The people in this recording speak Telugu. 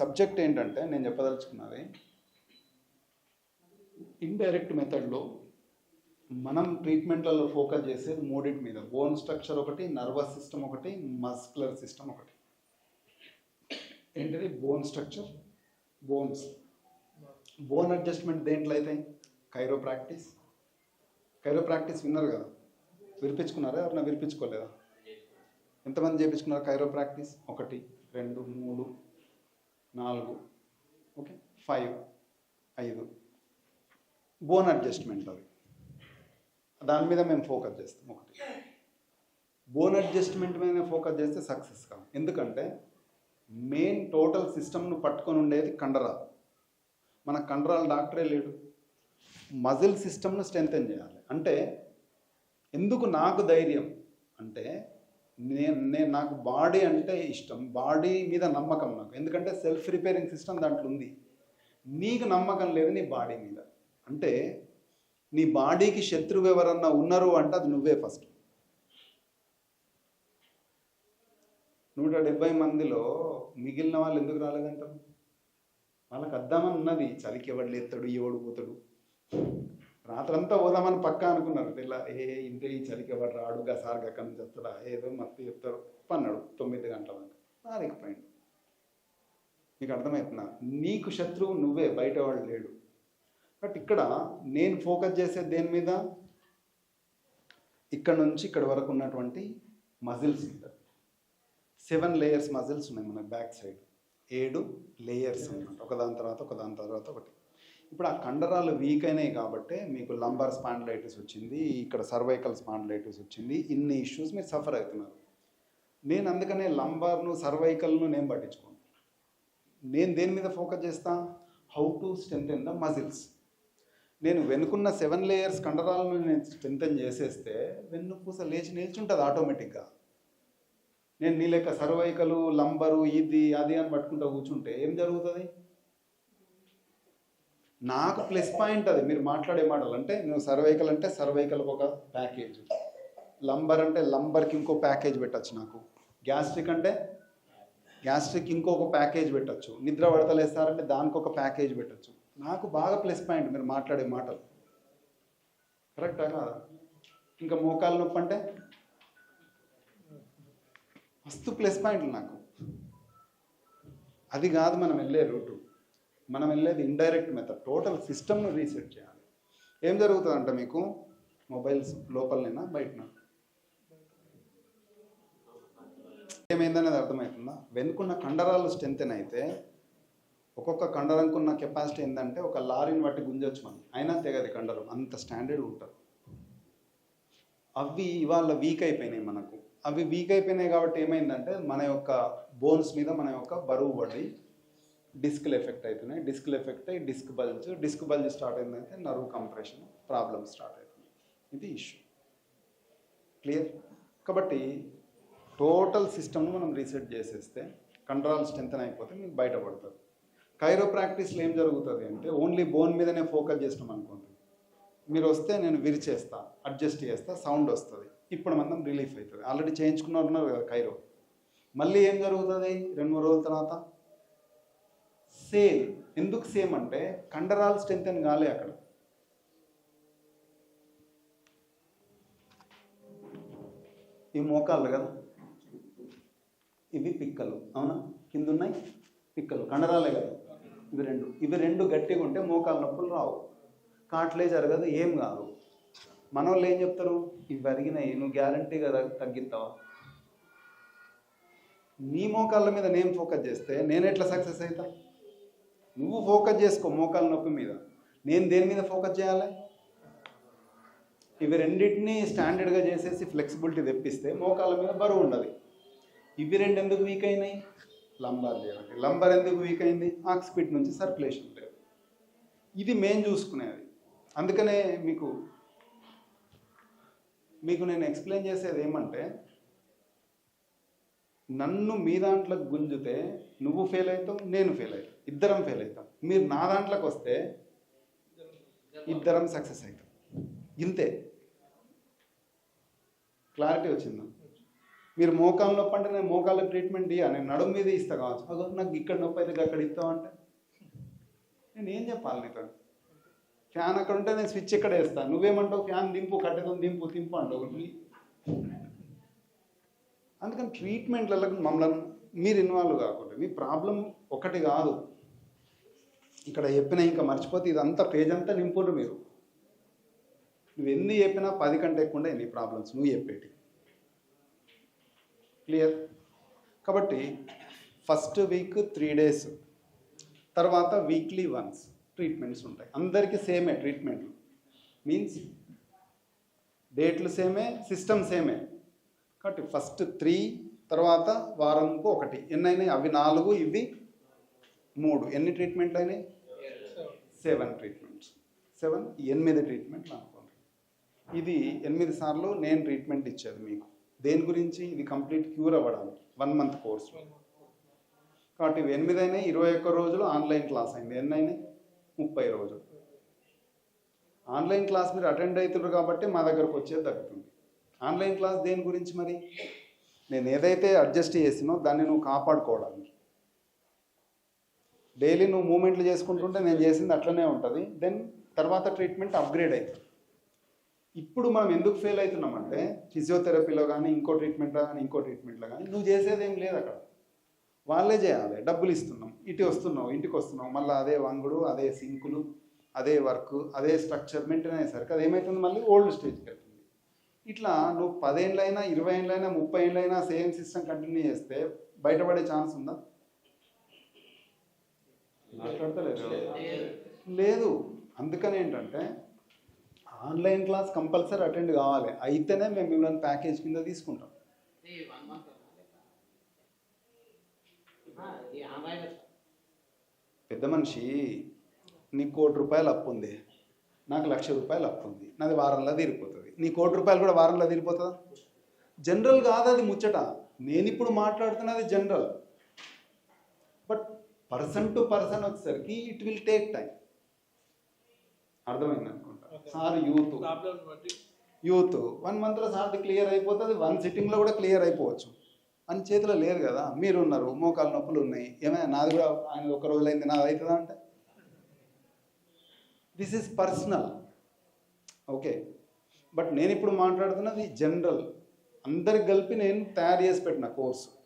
సబ్జెక్ట్ ఏంటంటే నేను చెప్పదలుచుకున్నది ఇండైరెక్ట్ మెథడ్లో మనం ట్రీట్మెంట్లలో ఫోకస్ చేసేది మూడింటి మీద బోన్ స్ట్రక్చర్ ఒకటి నర్వస్ సిస్టమ్ ఒకటి మస్కులర్ సిస్టమ్ ఒకటి. ఏంటిది? Bone structure bones bone adjustment దేంట్లో అవుతాయి కైరో ప్రాక్టీస్ కైరో ప్రాక్టీస్ విన్నారు కదా? విరిపించుకున్నారా ఎవరన్నా విరిపించుకోలేదా ఎంతమంది చేయించుకున్నారు కైరో ప్రాక్టీస్ ఒకటి రెండు మూడు. నాలుగు. ఓకే. ఫైవ్. ఐదు. బోన్ అడ్జస్ట్మెంట్ అది దాని మీద మేము ఫోకస్ చేస్తాం ఒకటి. బోన్ అడ్జస్ట్మెంట్ మీద ఫోకస్ చేస్తే సక్సెస్ కాదు. ఎందుకంటే మెయిన్ టోటల్ సిస్టమ్ను పట్టుకొని ఉండేది కండరాలు. మన కండరాల డాక్టరే లేడు. మజిల్ సిస్టమ్ను స్ట్రెంగ్తెన్ చేయాలి. అంటే ఎందుకు నాకు ధైర్యం? అంటే నేను నేను నాకు బాడీ అంటే ఇష్టం. బాడీ మీద నమ్మకం నాకు. ఎందుకంటే సెల్ఫ్ రిపేరింగ్ సిస్టమ్ దాంట్లో ఉంది. నీకు నమ్మకం లేదు నీ బాడీ మీద. అంటే నీ బాడీకి శత్రువు ఎవరన్నా ఉన్నారు అంటే అది నువ్వే ఫస్ట్. నూట డెబ్బై మందిలో మిగిలిన వాళ్ళు ఎందుకు రాలేదంటారు? వాళ్ళకి అద్దామని ఉన్నది. చలికి ఎవడు లేస్తాడు? ఎవడు పోతాడు. రాత్రంతా పోదామని పక్కా అనుకున్నారు ఇలా ఏ ఇంత ఈ చలికి ఎవరు రాడు? సార్ గక్క నుంచి వస్తాడా ఏదో మస్తు చెప్తారు పన్నాడు తొమ్మిది గంటల దాకా రాలేకపోయింది నీకు అర్థమవుతుందా నీకు శత్రువు నువ్వే బయట వాళ్ళు లేడు. బట్ ఇక్కడ నేను ఫోకస్ చేసే దేని మీద? ఇక్కడ నుంచి ఇక్కడ వరకు ఉన్నటువంటి మజిల్స్ మీద. సెవెన్ లేయర్స్ మజిల్స్ ఉన్నాయి మన బ్యాక్ సైడ్. ఏడు లేయర్స్ అన్నమాట. ఒకదాని తర్వాత ఒకదాని తర్వాత ఒకటి. ఇప్పుడు ఆ కండరాలు వీక్ అయినాయి కాబట్టి మీకు లంబర్ స్పాండిలైటిస్ వచ్చింది ఇక్కడ సర్వైకల్ స్పాండిలైటిస్ వచ్చింది ఇన్ని ఇష్యూస్ మీరు సఫర్ అవుతున్నారు. నేను అందుకనే లంబార్ను సర్వైకల్ను నేను పట్టించుకోను. నేను దేని మీద ఫోకస్ చేస్తా? How to strength the muscles నేను వెనుకున్న సెవెన్ లేయర్స్ కండరాలను నేను స్ట్రెంగ్ చేసేస్తే వెన్నుపూస లేచి నిల్చుంటుంది ఆటోమేటిక్గా నేను నీ లెక్క సర్వైకలు లంబరు ఇది అది అని పట్టుకుంటా కూర్చుంటే ఏం జరుగుతుంది? నాకు ప్లస్ పాయింట్ అది. మీరు మాట్లాడే మాటలు అంటే నువ్వు సర్వైకల్ అంటే సర్వైకల్కి ఒక ప్యాకేజ్ లంబర్ అంటే లంబర్కి ఇంకో ప్యాకేజ్ పెట్టచ్చు నాకు. గ్యాస్ట్రిక్ అంటే గ్యాస్ట్రిక్ ఇంకొక ప్యాకేజ్ పెట్టచ్చు. నిద్ర పడతలేస్తారంటే దానికి ఒక ప్యాకేజ్ పెట్టచ్చు. నాకు బాగా ప్లస్ పాయింట్ మీరు మాట్లాడే మాటలు. కరెక్టా కాదా? ఇంకా మోకాలు నొప్పి అంటే మస్తు ప్లస్ పాయింట్లు నాకు. అది కాదు మనం వెళ్ళే రూటు మనం వెళ్ళేది ఇండైరెక్ట్ మెథడ్ టోటల్ సిస్టమ్ను రీసెట్ చేయాలి. ఏం జరుగుతుందంట మీకు మొబైల్స్ లోపలనైనా బయటన? ఏమైందనేది అర్థమవుతుందా? వెనుకున్న కండరాలు స్ట్రెంతెన్ అయితే ఒక్కొక్క కండరంకున్న కెపాసిటీ ఏంటంటే ఒక లారీని బట్టి గుంజొచ్చు మనం. అయినా తెగది కండరం అంత స్టాండర్డ్ ఉంటారు అవి ఇవాళ వీక్ అయిపోయినాయి మనకు. అవి వీక్ అయిపోయినాయి కాబట్టి ఏమైందంటే మన యొక్క బోన్స్ మీద మన యొక్క బరువు పడి డిస్క్లు ఎఫెక్ట్ అవుతున్నాయి డిస్క్లు ఎఫెక్ట్ అయ్యి disc bulge disc bulge start అయిందంటే నర్వ్ కంప్రెషన్ ప్రాబ్లమ్ స్టార్ట్ అవుతుంది ఇది ఇష్యూ. క్లియర్? కాబట్టి టోటల్ సిస్టమ్ను మనం రీసెట్ చేసేస్తే కండరాలు స్ట్రెంతన్ అయిపోతే మీకు బయటపడుతుంది కైరో ప్రాక్టీస్లో ఏం జరుగుతుంది అంటే ఓన్లీ బోన్ మీదనే ఫోకస్ చేసినాం అనుకోండి. మీరు వస్తే నేను విరిచేస్తా అడ్జస్ట్ చేస్తా సౌండ్ వస్తుంది. ఇప్పుడు మనం రిలీఫ్ అవుతుంది. ఆల్రెడీ చేయించుకున్నారు కదా కైరో. మళ్ళీ ఏం జరుగుతుంది? రెండు మూడు రోజుల తర్వాత సేమ్ ఎందుకు సేమ్ అంటే కండరాలు స్ట్రెంత్ కాలే అక్కడ. ఈ మోకాళ్ళు కదా? ఇవి పిక్కలు అవునా? కింద ఉన్నాయి పిక్కలు కండరాలే కదా? ఇవి రెండు. ఇవి రెండు గట్టిగా ఉంటే మోకాళ్ళ నొప్పులు రావు. కాట్లే జరగదు ఏం కాదు. మన వాళ్ళు ఏం చెప్తారు? ఇవి అరిగినాయి నువ్వు గ్యారంటీగా తగ్గిస్తావా? నీ మోకాళ్ళ మీద నేను ఫోకస్ చేస్తే నేను ఎట్లా సక్సెస్ అవుతా నువ్వు ఫోకస్ చేసుకో మోకాల నొప్పి మీద. నేను దేని మీద ఫోకస్ చేయాలి? ఇవి రెండింటినీ స్టాండర్డ్గా చేసేసి ఫ్లెక్సిబిలిటీ తెప్పిస్తే మోకాళ్ళ మీద బరువు ఉండదు. ఇవి రెండు ఎందుకు వీక్ అయినాయి? లంబార్ లేవండి లంబార్ ఎందుకు వీక్ అయింది? ఆక్సిపిట్ నుంచి సర్క్యులేషన్ లేదు ఇది మేము చూసుకునేది. అందుకనే మీకు మీకు నేను ఎక్స్ప్లెయిన్ చేసేది ఏమంటే నన్ను మీ దాంట్లోకి గుంజితే నువ్వు ఫెయిల్ అవుతావు నేను ఫెయిల్ అవుతాం ఇద్దరం ఫెయిల్ అవుతాం. మీరు నా దాంట్లోకి వస్తే ఇద్దరం సక్సెస్ అవుతాం. ఇంతే. క్లారిటీ వచ్చిందా? మీరు మోకాలు నొప్పి అంటే నేను మోకాళ్ళ ట్రీట్మెంట్ ఇయ్యా నేను నడుము మీద ఇస్తా కావచ్చు. అగో నాకు ఇక్కడ నొప్పి అయితే అక్కడ ఇస్తావు అంటే? నేను ఏం చెప్పాలి నీతో? ఫ్యాన్ అక్కడ ఉంటే నేను స్విచ్ ఇక్కడ వేస్తాను నువ్వేమంటావు? ఫ్యాన్ దింపు కట్టెతో దింపు దింపు అంటావు. అందుకని ట్రీట్మెంట్లలో మమ్మల్ని మీరు ఇన్వాల్వ్ కాకుండా. మీ ప్రాబ్లం ఒకటి కాదు. ఇక్కడ చెప్పిన ఇంకా మర్చిపోతే ఇదంతా పేజ్ అంతా నింపుండ్రు మీరు. నువ్వు ఎన్ని చెప్పినా పది కంటే ఎక్కువ నీ ప్రాబ్లమ్స్ నువ్వు చెప్పేటి క్లియర్ కాబట్టి ఫస్ట్ వీక్ త్రీ డేస్ తర్వాత వీక్లీ వన్స్ ట్రీట్మెంట్స్ ఉంటాయి. అందరికీ సేమే ట్రీట్మెంట్లు మీన్స్ డేట్లు సేమే సిస్టమ్ సేమే కాబట్టి ఫస్ట్ త్రీ తర్వాత వారంకు ఒకటి. ఎన్నైనాయి? అవి నాలుగు ఇవి మూడు. ఎన్ని ట్రీట్మెంట్లు అయినాయి? Seven treatments. సెవెన్ ఎనిమిది ట్రీట్మెంట్లు అనుకోండి. ఇది ఎనిమిది సార్లు నేను ట్రీట్మెంట్ ఇచ్చేది మీకు. దేని గురించి? ఇది కంప్లీట్ క్యూర్ అవ్వడానికి. One month course. కాబట్టి ఇవి ఎనిమిది అయినాయి ఇరవై ఒక్క రోజులు ఆన్లైన్ క్లాస్ అయింది. ఎన్ని అయినాయి ముప్పై రోజులు. ఆన్లైన్ క్లాస్ మీరు అటెండ్ అవుతున్నారు కాబట్టి మా దగ్గరకు వచ్చేది తగ్గుతుంది. ఆన్లైన్ క్లాస్ దేని గురించి మరి? నేను ఏదైతే అడ్జస్ట్ చేసినో దాన్ని నువ్వు కాపాడుకోవడానికి. డైలీ నువ్వు మూమెంట్లు చేసుకుంటుంటే నేను చేసింది అట్లనే ఉంటుంది. దెన్ తర్వాత ట్రీట్మెంట్ అప్గ్రేడ్ అవుతుంది ఇప్పుడు మనం ఎందుకు ఫెయిల్ అవుతున్నామంటే ఫిజియోథెరపీలో కానీ ఇంకో ట్రీట్మెంట్లో కానీ ఇంకో ట్రీట్మెంట్లో కానీ నువ్వు చేసేది ఏం లేదు అక్కడ. వాళ్ళే చేయాలి. డబ్బులు ఇస్తున్నాం. ఇటు వస్తున్నావు ఇంటికి వస్తున్నావు. మళ్ళీ అదే వంగుడు అదే సింకులు అదే వర్క్ అదే స్ట్రక్చర్ మెయింటైన్ అయ్యేసరికి అది ఏమవుతుంది మళ్ళీ ఓల్డ్ స్టేజ్కి వెళ్తుంది. ఇట్లా నువ్వు పదేళ్ళైనా ఇరవై ఏళ్ళైనా ముప్పై ఏళ్ళైనా సేమ్ సిస్టమ్ కంటిన్యూ చేస్తే బయటపడే ఛాన్స్ ఉందా? మాట్లాడతలేదు లేదు. అందుకని ఏంటంటే ఆన్లైన్ క్లాస్ కంపల్సరీ అటెండ్ కావాలి. అయితేనే మేము మిమ్మల్ని ప్యాకేజ్ కింద తీసుకుంటాం. పెద్ద మనిషి నీకు కోటి రూపాయలు అప్పు ఉంది. నాకు లక్ష రూపాయలు అప్పు ఉంది. నాది వారంలో తీరిపోతుంది. నీ కోటి రూపాయలు కూడా వారంలో తీరిపోతుందా? జనరల్ కాదు అది ముచ్చట. నేను ఇప్పుడు మాట్లాడుతున్నది general. But person to person వచ్చేసరికి ఇట్ విల్ టేక్ టైం. అర్థమైంది అనుకుంటా. Sir youth. యూత్. వన్ మంత్లో సార్ క్లియర్ అయిపోతుంది. వన్ సిట్టింగ్లో కూడా క్లియర్ అయిపోవచ్చు. అని చేతిలో లేదు కదా. మీరు ఉన్నారు మోకాలు నొప్పులు ఉన్నాయి. ఏమైనా నాది కూడా ఆయన ఒక రోజు అయింది నాది అవుతుందా అంటే? This is personal okay but నేను ఇప్పుడు మాట్లాడుతున్నది జనరల్. అందరికి కలిపి నేను తయారు చేసి పెట్టిన కోర్సు.